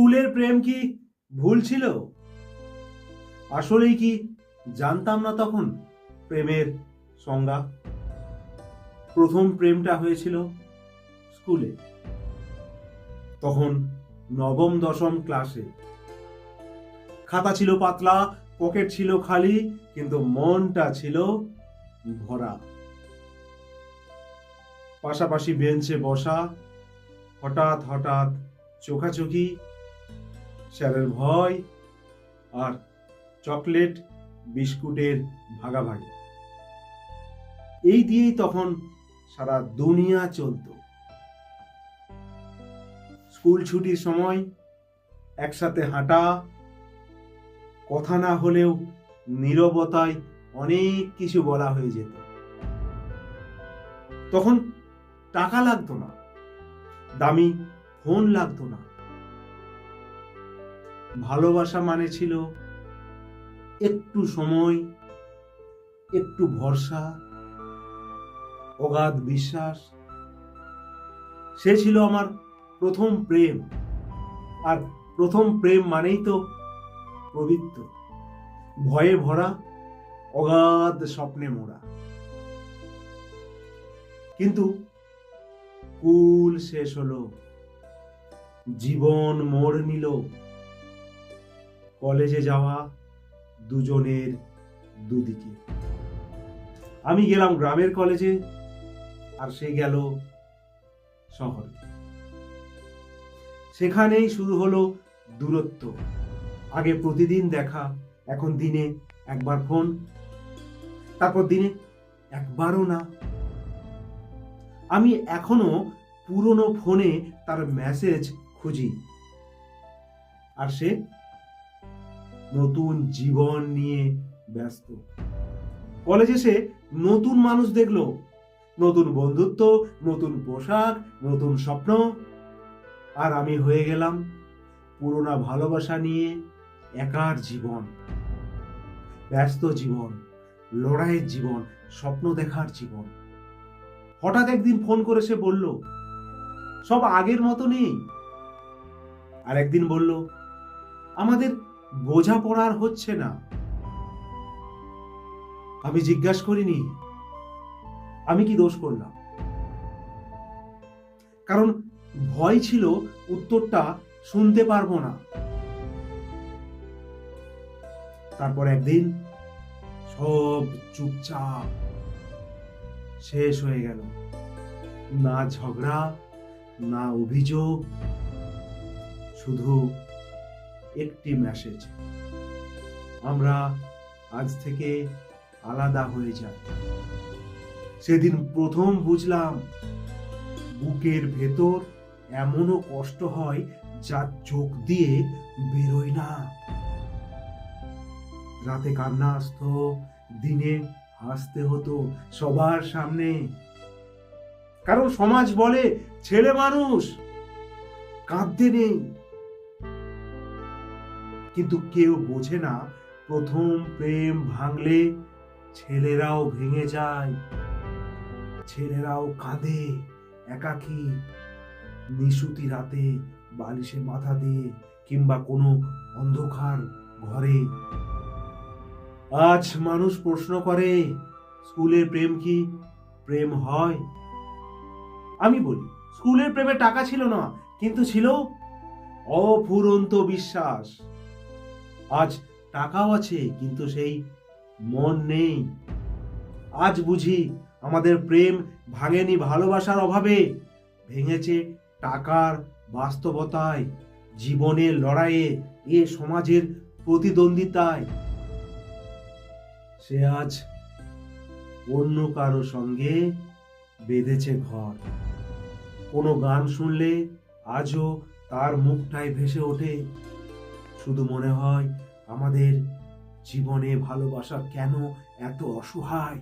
স্কুলের প্রেম কি ভুল ছিল? আসলেই কি জানতাম না তখন প্রেমের সংজ্ঞা? প্রথম প্রেমটা হয়েছিল স্কুলে। তখন নবম, দশম ক্লাসে খাতা ছিল পাতলা, পকেট ছিল খালি, কিন্তু মনটা ছিল ভরা। পাশাপাশি বেঞ্চে বসা, হঠাৎ হঠাৎ চোখাচোখি স্যারের ভয় আর চকলেট বিস্কুটের ভাগাভাগি। এই দিয়েই তখন সারা দুনিয়া চলতো। স্কুল ছুটির সময় একসাথে হাঁটা, কথা না হলেও নীরবতায় অনেক কিছু বলা হয়ে যেত। তখন টাকা লাগতো না, দামি ফোন লাগতো না ভালোবাসা মানে ছিল একটু সময়, একটু ভরসা, অগাধ বিশ্বাস। সে ছিল আমার প্রথম প্রেম। আর প্রথম প্রেম মানেই তো পবিত্র, ভয়ে ভরা, অগাধ স্বপ্নে মোড়া। কিন্তু কুল শেষ হলো, জীবন মোড় নিল কলেজে যাওয়া দুজনের দুদিকে। আমি গেলাম গ্রামের কলেজে আর সে গেল শহরে। সেখানেই শুরু হলো দূরত্ব। আগে প্রতিদিন দেখা, এখন দিনে একবার ফোন, তারপর দিনে একবারও না। আমি এখনও পুরনো ফোনে তার মেসেজ খুঁজি। আর সে নতুন জীবন নিয়ে ব্যস্ত। কলেজে সে নতুন মানুষ দেখল। নতুন বন্ধুত্ব, নতুন পোশাক, নতুন স্বপ্ন। আর আমি হয়ে গেলাম পুরোনা ভালোবাসা নিয়ে একার জীবন। ব্যস্ত জীবন, লড়াইয়ের জীবন, স্বপ্ন দেখার জীবন। হঠাৎ একদিন ফোন করে সে বলল, সব আগের মতো নেই আর একদিন বলল, আমাদের বোঝাপড়ার হচ্ছে না। আমি জিজ্ঞাসা করিনি, আমি কি দোষ করলাম? কারণ ভয় ছিল উত্তরটা শুনতে পারব না। তারপর একদিন সব চুপচাপ শেষ হয়ে গেল। না ঝগড়া, না অভিযোগ, শুধু একটি মেসেজ আমরা আজ থেকে আলাদা হয়ে যাই। সেদিন প্রথম বুঝলাম, বুকের ভেতর এমনও কষ্ট হয় যা চোখ দিয়ে বেরোয় না। রাতে কান্না আসতো, দিনে হাসতে হতো সবার সামনে। কারণ সমাজ বলে, ছেলে মানুষ, কাঁদতে নেই। কিন্তু কেউ বোঝে না, প্রথম প্রেম ভাঙলে ছেলেরাও ভেঙে যায়, ছেলেরাও কাঁদে একাকী, নিশুতি রাতে বালিশে মাথা দিয়ে কিংবা কোনো অন্ধকার ঘরে। আজ মানুষ প্রশ্ন করে, স্কুলের প্রেম কি প্রেম হয়? আমি বলি, স্কুলের প্রেমে টাকা ছিল না, কিন্তু ছিল অফুরন্ত বিশ্বাস। আজ টাকাও আছে, কিন্তু সেই মন নেই। আজ বুঝি আমাদের প্রেম ভাঙেনি ভালোবাসার অভাবে, ভেঙেছে টাকার বাস্তবতায়, জীবনের লড়াইয়ে, এ সমাজের প্রতিদ্বন্দ্বিতায়। সে আজ অন্য কারও সঙ্গে বেঁধেছে ঘর। কোনো গান শুনলে আজও তার মুখটায় ভেসে ওঠে। শুধু মনে হয় আমাদের জীবনে ভালোবাসা কেন এত অসহায়?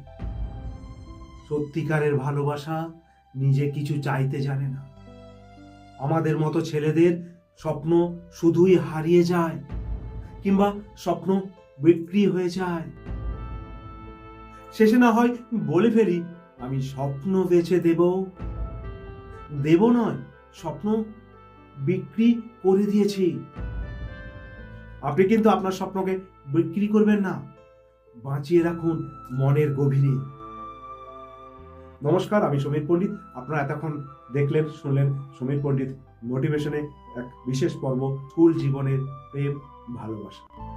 সত্যিকারের ভালোবাসা নিজে কিছু চাইতে জানে না। আমাদের মতো ছেলেদের স্বপ্ন শুধুই হারিয়ে যায় কিংবা স্বপ্ন বিক্রি হয়ে যায়। শেষে না হয় বলে ফেলি, আমি স্বপ্ন বেছে দেব। দেব নয়, স্বপ্ন বিক্রি করে দিয়েছি। আপনি কিন্তু আপনার স্বপ্নকে বিক্রি করবেন না। বাঁচিয়ে রাখুন মনের গভীরে। নমস্কার, আমি সমীর পণ্ডিত। আপনারা এতক্ষণ দেখলেন, শুনলেন সমীর পণ্ডিত মোটিভেশনে এক বিশেষ পর্ব, স্কুল জীবনের প্রেম, ভালোবাসা।